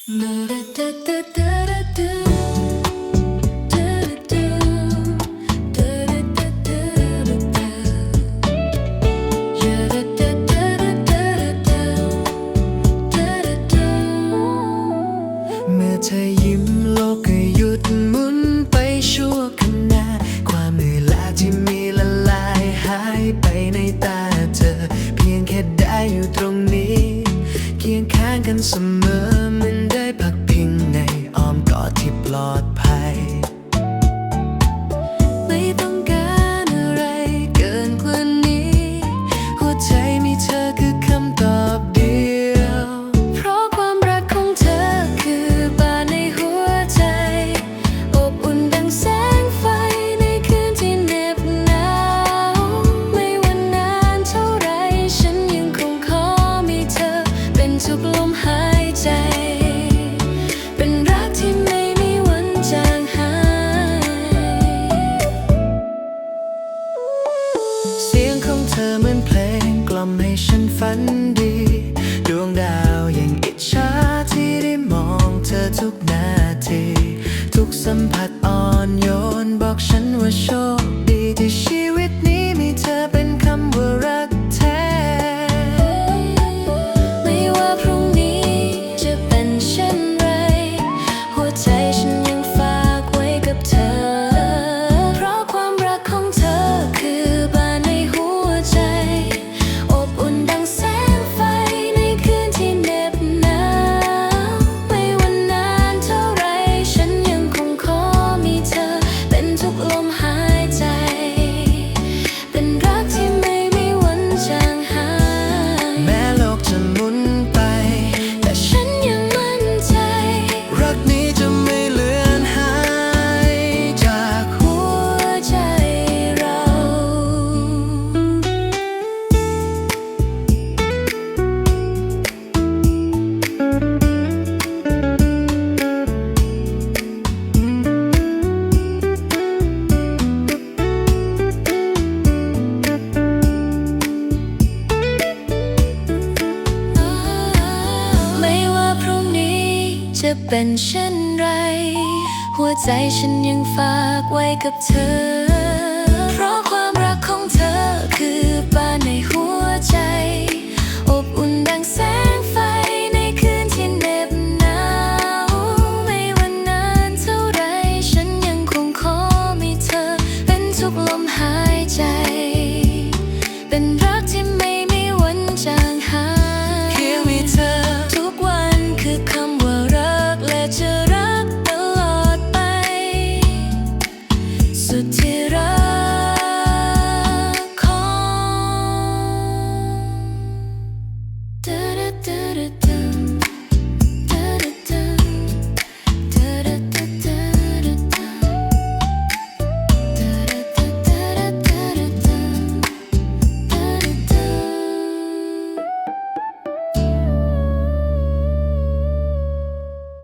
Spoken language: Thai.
เธอยิ้มโลกก็หยุดหมุนไปชั่วขณะความเหนื่อยล้าที่มีละลายหายไปในตาเธอ เพียงแค่ได้อยู่ตรงนี้ เคียงข้างกันเสมอ ลอดภัย เหมือนเพลงกล่อมให้ฉันฝันดี ดวงดาวยังอิจฉาที่ได้มองเธอทุกนาที ทุกสัมผัสอ่อนโยนบอกฉันว่าโชคดีที่ชีวิต จะเป็นเช่นไร หัวใจฉันยังฝากไว้กับเธอ positive.